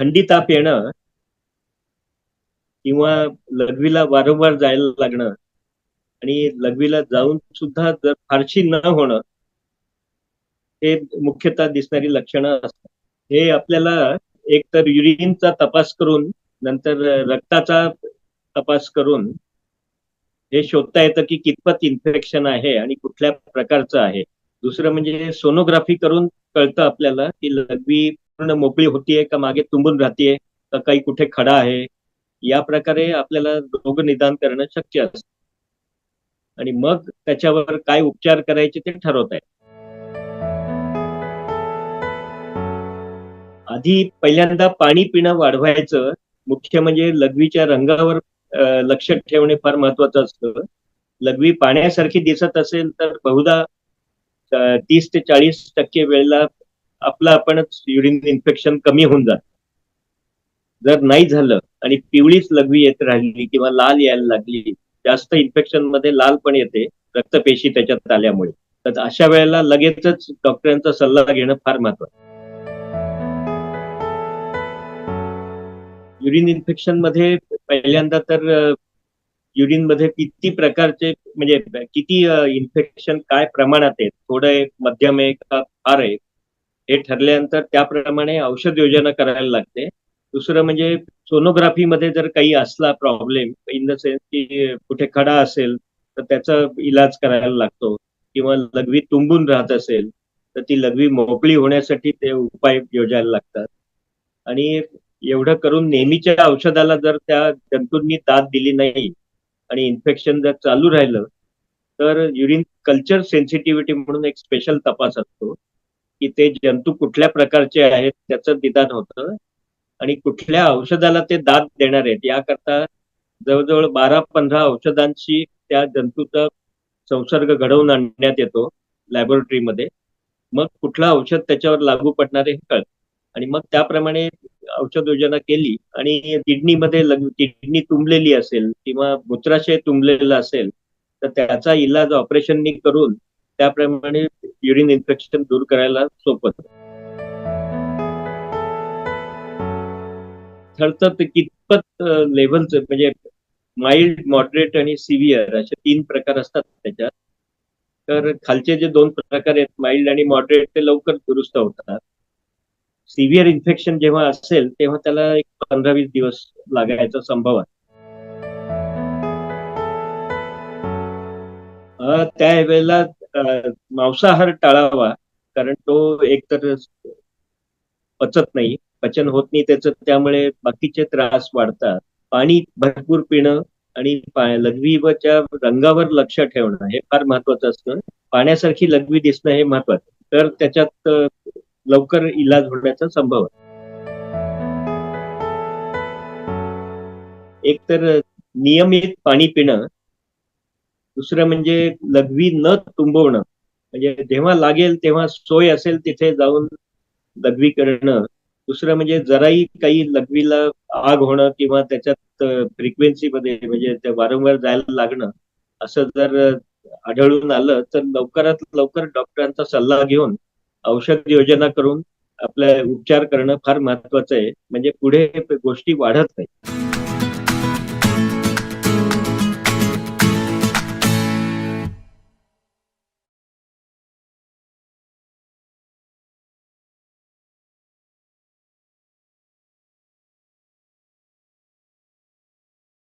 थंडी ताप येणं किंवा लघवीला वारंवार जायला लागणं आणि लघवीला जाऊन सुद्धा जर फारशी न होणं हे मुख्यतः दिसणारी लक्षणं असतात. हे आपल्याला एक तर युरिनचा तपास करून नंतर रक्ताचा तपास करून हे शोधता येतं की कितपत इन्फेक्शन आहे आणि कुठल्या प्रकारचं आहे. दुसरं म्हणजे सोनोग्राफी करून कळतं आपल्याला की लघवी पूर्ण मोकळी होतीये का मागे तुंबून राहतीये का काही कुठे खडा आहे? या प्रकारे आपल्याला रोग निदान करणं शक्य असतं. आणि मग त्याच्यावर काय उपचार करायचे ते ठरवत आहे आधी पहिल्यांदा पाणी पिणं वाढवायचं मुख्य म्हणजे लघवीच्या रंगावर लक्ष ठेवणे फार महत्वाचं असतं. लघवी पाण्यासारखी दिसत असेल तर बहुधा तीस ते चाळीस टक्के वेळेला आपलं आपणच युरिन इन्फेक्शन कमी होऊन जात. जर नाही झालं आणि पिवळीच लघवी येत राहिली किंवा लाल यायला लागली जास्त इन्फेक्शनमध्ये लाल पण येते रक्तपेशी त्याच्यात आल्यामुळे. तर अशा वेळेला लगेचच डॉक्टरांचा सल्ला घेणं फार महत्वाचं. युरिन इन्फेक्शनमध्ये पहिल्यांदा तर युरिनमध्ये किती प्रकारचे म्हणजे किती इन्फेक्शन काय प्रमाणात आहे थोडं आहे मध्यम आहे का फार आहे? हे ठरल्यानंतर त्याप्रमाणे औषध योजना करायला लागते. दुसरं म्हणजे सोनोग्राफीमध्ये जर काही असला प्रॉब्लेम इन द सेन्स की कुठे खडा असेल तर त्याचा इलाज करायला लागतो. किंवा लघवी तुंबून राहत असेल तर ती लघवी मोकळी होण्यासाठी ते उपाय योजायला लागतात. आणि एवढं करून नेहमीच्या औषधाला जर त्या जंतूंनी दाद दिली नाही आणि इन्फेक्शन जर चालू राहिलं तर युरिन कल्चर सेन्सिटिव्हिटी म्हणून एक स्पेशल तपास असतो. की ते जंतू कुठल्या प्रकारचे आहेत त्याचं निदान होतं. आणि कुठल्या औषधाला ते दाद देणार आहेत याकरता जवळजवळ बारा पंधरा औषधांशी त्या जंतूचा संसर्ग घडवून आणण्यात येतो लॅबोरेटरीमध्ये मग कुठलं औषध त्याच्यावर लागू पडणार हे कळत. आणि मग त्याप्रमाणे औषध योजना केली आणि किडनीमध्ये किडनी तुंबलेली असेल किंवा मूत्राशय तुंबलेला असेल तर त्याचा इलाज ऑपरेशननी करून त्याप्रमाणे युरिन इन्फेक्शन दूर करायला सोपं ठरतं ते कितपत लेवलच म्हणजे माइल्ड मॉडरेट आणि सिव्हिअर असे तीन प्रकार असतात त्याच्यात. तर खालचे जे दोन प्रकार आहेत माइल्ड आणि मॉडरेट ते लवकर दुरुस्त होतात. सिव्हिअर इन्फेक्शन जेव्हा असेल तेव्हा त्याला एक पंधरा वीस दिवस लागायचा संभव आहे. त्यावेळेला मांसाहार टाळावा कारण तो एकतर पचत नाही पचन होत नाही त्याचं त्यामुळे बाकीचे त्रास वाढतात. पाणी भरपूर पिणं आणि लघवीच्या रंगावर लक्ष ठेवणं हे फार महत्वाचं असतं. पाण्यासारखी लघवी दिसणं हे महत्वाचं तर त्याच्यात लवकर इलाज होण्याचा संभव आहे. एक तर नियमित पाणी पिणं दुसरं म्हणजे लघवी न तुंबवणं. म्हणजे जेव्हा लागेल तेव्हा सोय असेल तिथे जाऊन लघवी करणं. दुसरं म्हणजे जराही काही लघवीला आग होणं किंवा त्याच्यात फ्रिक्वेन्सीमध्ये म्हणजे ते वारंवार जायला लागणं असं जर आढळून आलं तर लवकरात लवकर डॉक्टरांचा सल्ला घेऊन औषध योजना करून आपल्या उपचार करणं फार महत्वाचं आहे. म्हणजे पुढे गोष्टी वाढत नाही